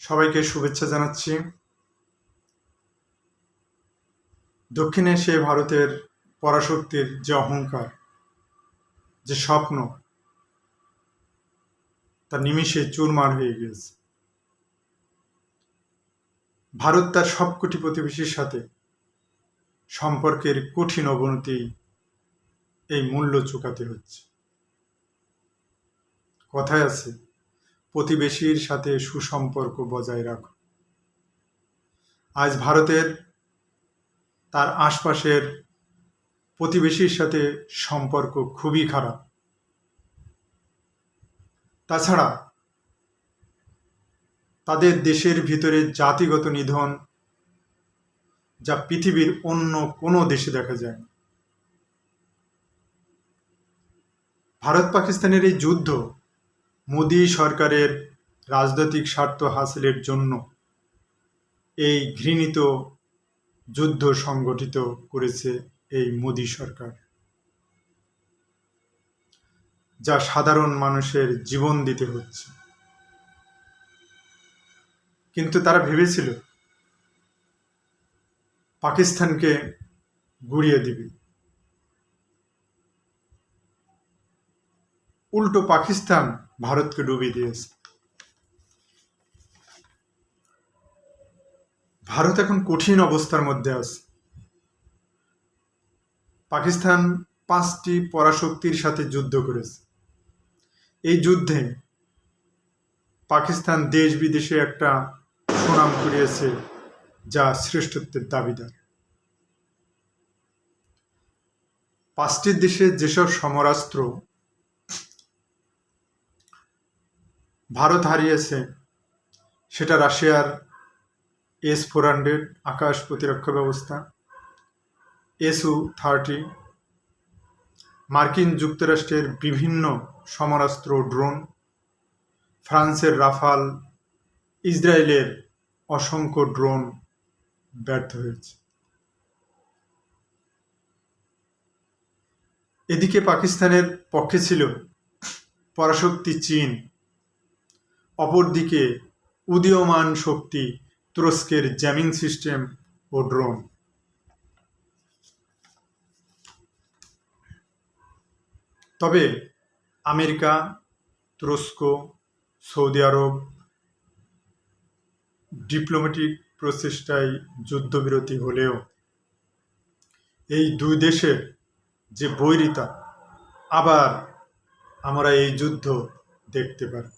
সবাইকে শুভেচ্ছা জানাচ্ছি। দক্ষিণ এশিয়ায় ভারতের পরাশক্তির যে অহংকার, যে স্বপ্ন, তা নিমিষে চুরমার হয়ে গিয়েছে। ভারত তার সবকটি প্রতিবেশীর সাথে সম্পর্কের কঠিন অবনতি এই মূল্য চুকাতে হচ্ছে। কথায় আছে প্রতিবেশীর সাথে সুসম্পর্ক বজায় রাখো। আজ ভারতের তার আশপাশের প্রতিবেশীর সাথে সম্পর্ক খুবই খারাপ। তাছাড়া তাদের দেশের ভিতরে জাতিগত নিধন যা পৃথিবীর অন্য কোনো দেশে দেখা যায় না। ভারত পাকিস্তানের এই যুদ্ধ মোদী সরকারের রাজনৈতিক স্বার্থ হাসিলের জন্য এই ঘৃণিত যুদ্ধ সংগঠিত করেছে এই মোদী সরকার। যা সাধারণ মানুষের জীবন দিতে হচ্ছে। কিন্তু তারা ভেবেছিল, পাকিস্তানকে গুড়িয়ে দিবে। উল্টো পাকিস্তান ভারতকে ডুবিয়ে দিয়েছে। ভারত এখন কঠিন অবস্থার মধ্যে আছে। পাকিস্তান পাঁচটি পরাশক্তির সাথে যুদ্ধ করেছে। এই যুদ্ধে পাকিস্তান দেশ বিদেশে একটা সুনাম কুড়িয়েছে যা শ্রেষ্ঠত্বের দাবিদার। পাঁচটি দেশে যেসব সমরাস্ত্র ভারত হারিয়েছে, সেটা রাশিয়ার এস ফোর হান্ড্রেড আকাশ প্রতিরক্ষা ব্যবস্থা এসু থার্টি, মার্কিন যুক্তরাষ্ট্রের বিভিন্ন সমরাস্ত্র ড্রোন, ফ্রান্সের রাফাল, ইসরায়েলের অসংখ্য ড্রোন ব্যর্থ হয়েছে। এদিকে পাকিস্তানের পক্ষে ছিল পরাশক্তি চীন। অপরদিকে উদীয়মান শক্তি, তুরস্কের জ্যামিং সিস্টেম ও ড্রোন। তবে আমেরিকা, তুরস্ক, সৌদি আরব ডিপ্লোম্যাটিক প্রচেষ্টায় যুদ্ধবিরতি হলেও এই দুই দেশের যে বৈরিতা, আবার আমরা এই যুদ্ধ দেখতে পারি।